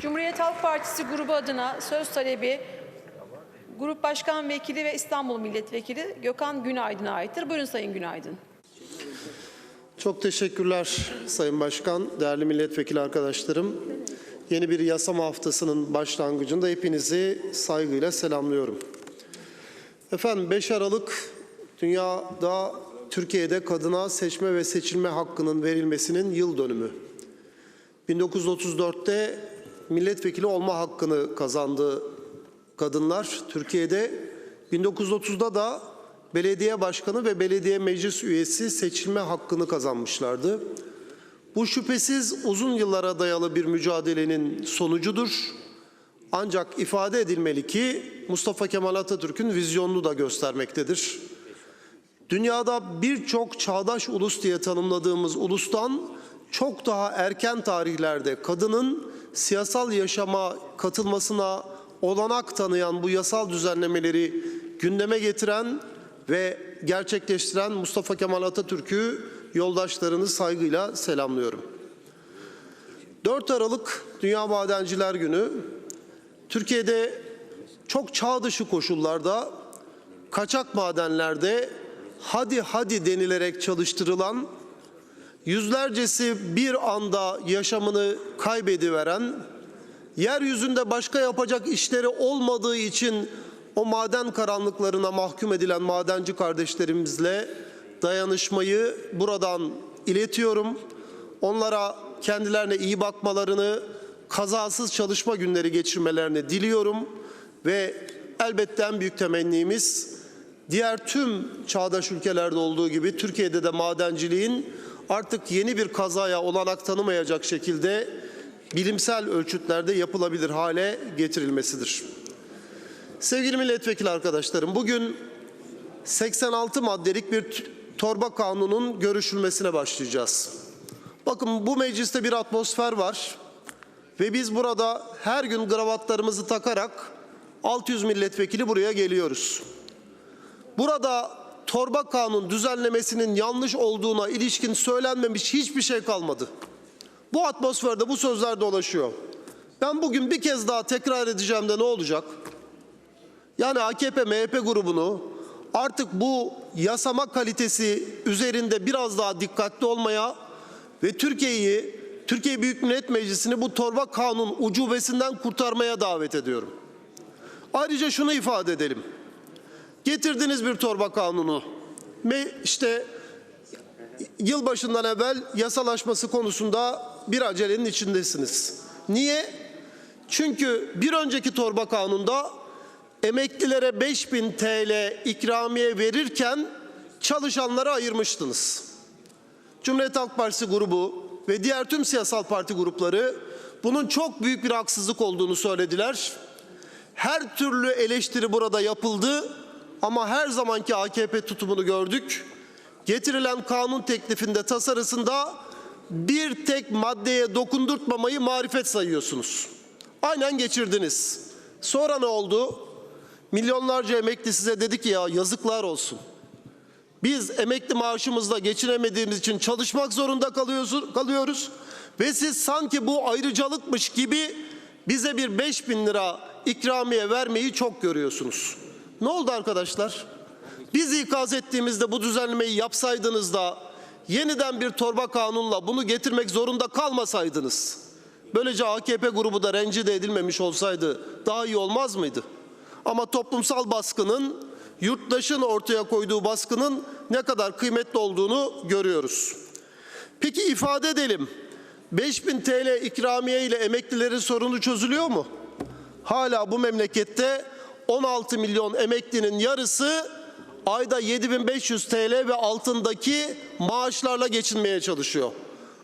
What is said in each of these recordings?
Cumhuriyet Halk Partisi grubu adına söz talebi Grup Başkan Vekili ve İstanbul Milletvekili Gökhan Günaydın'a aittir. Buyurun Sayın Günaydın. Çok teşekkürler Sayın Başkan, değerli milletvekili arkadaşlarım. Yeni bir yasama haftasının başlangıcında hepinizi saygıyla selamlıyorum. Efendim 5 Aralık dünyada Türkiye'de kadına seçme ve seçilme hakkının verilmesinin yıl dönümü. 1934'te milletvekili olma hakkını kazandı kadınlar Türkiye'de. 1930'da da belediye başkanı ve belediye meclis üyesi seçilme hakkını kazanmışlardı. Bu şüphesiz uzun yıllara dayalı bir mücadelenin sonucudur. Ancak ifade edilmeli ki Mustafa Kemal Atatürk'ün vizyonunu da göstermektedir. Dünyada birçok çağdaş ulus diye tanımladığımız ulustan çok daha erken tarihlerde kadının siyasal yaşama katılmasına olanak tanıyan bu yasal düzenlemeleri gündeme getiren ve gerçekleştiren Mustafa Kemal Atatürk'ü yoldaşlarını saygıyla selamlıyorum. 4 Aralık Dünya Madenciler Günü Türkiye'de çok çağ dışı koşullarda kaçak madenlerde hadi hadi denilerek çalıştırılan yüzlercesi bir anda yaşamını kaybediveren yeryüzünde başka yapacak işleri olmadığı için o maden karanlıklarına mahkum edilen madenci kardeşlerimizle dayanışmayı buradan iletiyorum. Onlara kendilerine iyi bakmalarını, kazasız çalışma günleri geçirmelerini diliyorum ve elbette en büyük temennimiz diğer tüm çağdaş ülkelerde olduğu gibi Türkiye'de de madenciliğin artık yeni bir kazaya olanak tanımayacak şekilde bilimsel ölçütlerde yapılabilir hale getirilmesidir. Sevgili milletvekili arkadaşlarım, bugün 86 maddelik bir torba kanunun görüşülmesine başlayacağız. Bakın bu mecliste bir atmosfer var ve biz burada her gün kravatlarımızı takarak 600 milletvekili buraya geliyoruz. Burada torba kanun düzenlemesinin yanlış olduğuna ilişkin söylenmemiş hiçbir şey kalmadı. Bu atmosferde bu sözler dolaşıyor. Ben bugün bir kez daha tekrar edeceğim de ne olacak? Yani AKP MHP grubunu artık bu yasama kalitesi üzerinde biraz daha dikkatli olmaya ve Türkiye'yi Türkiye Büyük Millet Meclisi'ni bu torba kanun ucubesinden kurtarmaya davet ediyorum. Ayrıca şunu ifade edelim. Getirdiniz bir torba kanunu. Me işte yılbaşından evvel yasalaşması konusunda bir acelenin içindesiniz. Niye? Çünkü bir önceki torba kanunda emeklilere 5000 TL ikramiye verirken çalışanlara ayırmıştınız. Cumhuriyet Halk Partisi grubu ve diğer tüm siyasal parti grupları bunun çok büyük bir haksızlık olduğunu söylediler. Her türlü eleştiri burada yapıldı ama her zamanki AKP tutumunu gördük. Getirilen kanun teklifinde tasarısında bir tek maddeye dokundurtmamayı marifet sayıyorsunuz. Aynen geçirdiniz. Sonra ne oldu? Milyonlarca emekli size dedi ki ya yazıklar olsun. Biz emekli maaşımızla geçinemediğimiz için çalışmak zorunda kalıyoruz, kalıyoruz. Ve siz sanki bu ayrıcalıkmış gibi bize bir 5 bin lira ikramiye vermeyi çok görüyorsunuz. Ne oldu arkadaşlar? Biz ikaz ettiğimizde bu düzenlemeyi yapsaydınız da yeniden bir torba kanunla bunu getirmek zorunda kalmasaydınız. Böylece AKP grubu da rencide edilmemiş olsaydı daha iyi olmaz mıydı? Ama toplumsal baskının, yurttaşın ortaya koyduğu baskının ne kadar kıymetli olduğunu görüyoruz. Peki ifade edelim. 5000 TL ikramiye ile emeklilerin sorunu çözülüyor mu? Hala bu memlekette 16 milyon emeklinin yarısı ayda 7500 TL ve altındaki maaşlarla geçinmeye çalışıyor.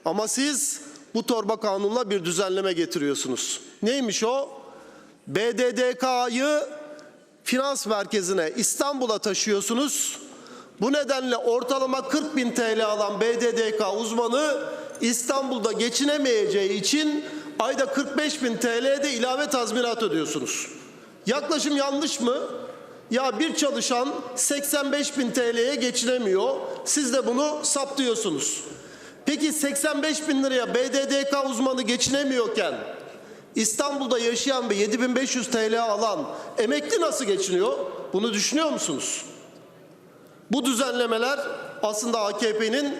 Ama siz bu torba kanunla bir düzenleme getiriyorsunuz. Neymiş o? BDDK'yı finans merkezine İstanbul'a taşıyorsunuz. Bu nedenle ortalama 40 bin TL alan BDDK uzmanı İstanbul'da geçinemeyeceği için ayda 45 bin TL'de ilave tazminat ödüyorsunuz. Yaklaşım yanlış mı? Ya bir çalışan 85 bin TL'ye geçinemiyor. Siz de bunu saptıyorsunuz. Peki 85 bin liraya BDDK uzmanı geçinemiyorken İstanbul'da yaşayan ve 7500 TL alan emekli nasıl geçiniyor? Bunu düşünüyor musunuz? Bu düzenlemeler aslında AKP'nin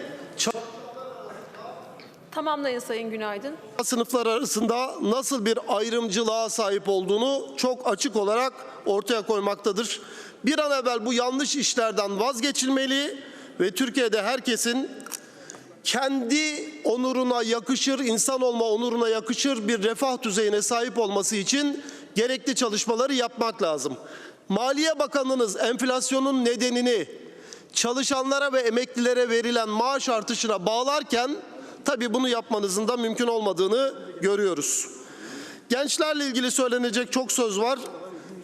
Tamamlayın Sayın Günaydın. sınıflar arasında nasıl bir ayrımcılığa sahip olduğunu çok açık olarak ortaya koymaktadır. Bir an evvel bu yanlış işlerden vazgeçilmeli ve Türkiye'de herkesin kendi onuruna yakışır, insan olma onuruna yakışır bir refah düzeyine sahip olması için gerekli çalışmaları yapmak lazım. Maliye Bakanınız enflasyonun nedenini çalışanlara ve emeklilere verilen maaş artışına bağlarken tabii bunu yapmanızın da mümkün olmadığını görüyoruz. Gençlerle ilgili söylenecek çok söz var.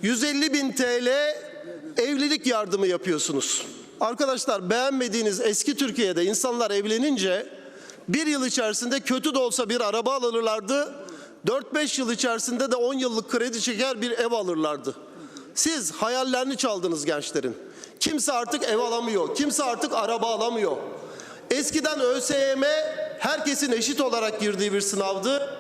150 bin TL evlilik yardımı yapıyorsunuz. Arkadaşlar beğenmediğiniz eski Türkiye'de insanlar evlenince bir yıl içerisinde kötü de olsa bir araba alırlardı. 4-5 yıl içerisinde de 10 yıllık kredi çeker bir ev alırlardı. Siz hayallerini çaldınız gençlerin. Kimse artık ev alamıyor. Kimse artık araba alamıyor. Eskiden ÖSYM herkesin eşit olarak girdiği bir sınavdı.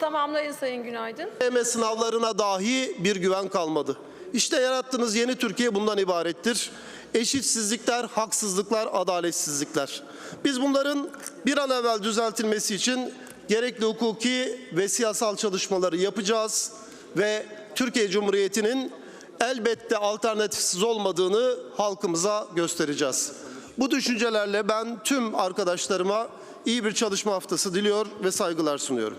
Tamamlayın Sayın Günaydın. ÖSYM sınavlarına dahi bir güven kalmadı. İşte yarattığınız yeni Türkiye bundan ibarettir. Eşitsizlikler, haksızlıklar, adaletsizlikler. Biz bunların bir an evvel düzeltilmesi için gerekli hukuki ve siyasal çalışmaları yapacağız ve Türkiye Cumhuriyeti'nin elbette alternatifsiz olmadığını halkımıza göstereceğiz. Bu düşüncelerle ben tüm arkadaşlarıma iyi bir çalışma haftası diliyor ve saygılar sunuyorum.